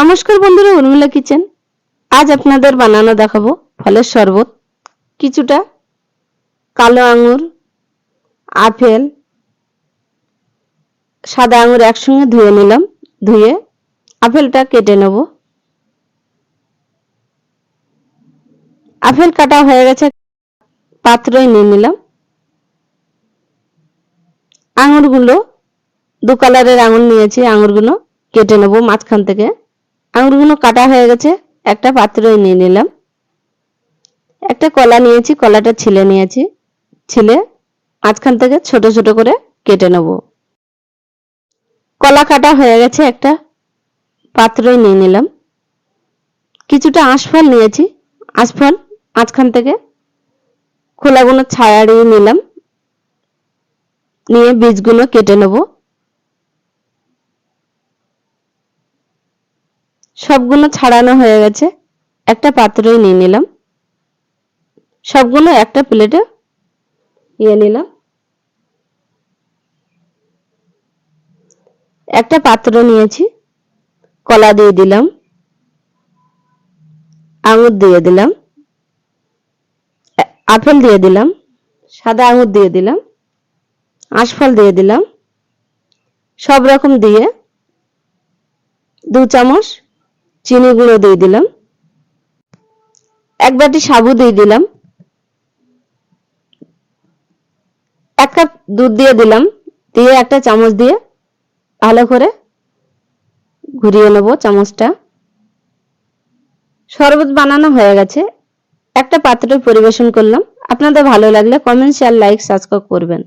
নমস্কার বন্ধুরা, উর্মিলা কিচেন। আজ আপনাদের বানানো দেখাবো ফলের শরবত। কিছুটা কালো আঙুর, আপেল, সাদা আঙুর একসঙ্গে ধুয়ে নিলাম। ধুয়ে আপেলটা কেটে নেব। আপেল কাটা হয়ে গেছে, পাত্রই নিয়ে নিলাম। আঙুরগুলো, দু কালারের আঙুর নিয়েছি, আঙুরগুলো কেটে নেব মাঝখান থেকে। আঙুরগুলো কাটা হয়ে গেছে, একটা পাত্রই নিয়ে নিলাম। একটা কলা নিয়েছি, কলাটা ছিলে নিয়েছি, ছিলে মাঝখান থেকে ছোট ছোট করে কেটে নেব। কলা কাটা হয়ে গেছে, একটা পাত্রই নিয়ে নিলাম। কিছুটা আঁশফল নিয়েছি, আঁশফল মাঝখান থেকে খোলাগুলো ছাড়িয়ে নিলাম। নিয়ে বীজগুলো কেটে নেব। সবগুলো ছাড়ানো হয়ে গেছে। একটা পাত্রই নিয়ে নিলাম। সবগুলো একটা প্লেটে নিয়ে নিলাম। একটা পাত্র নিয়েছি। কলা দিয়ে দিলাম। আঙুর দিয়ে দিলাম। আপেল দিয়ে দিলাম। সাদা আঙুর দিয়ে দিলাম। আঁশফল দিয়ে দিলাম। সব রকম দিয়ে দু চামচ চিনি গুঁড়ো দিয়ে দিলাম। এক বাটি সাবু দিয়ে দিলাম। এক কাপ দুধ দিয়ে দিলাম। দিয়ে একটা চামচ দিয়ে ভালো করে ঘুরিয়ে নেব চামচটা। শরবত বানানো হয়ে গেছে। একটা পাত্রে পরিবেশন করলাম। আপনাদের ভালো লাগলে কমেন্ট শেয়ার লাইক সাবস্ক্রাইব করবেন।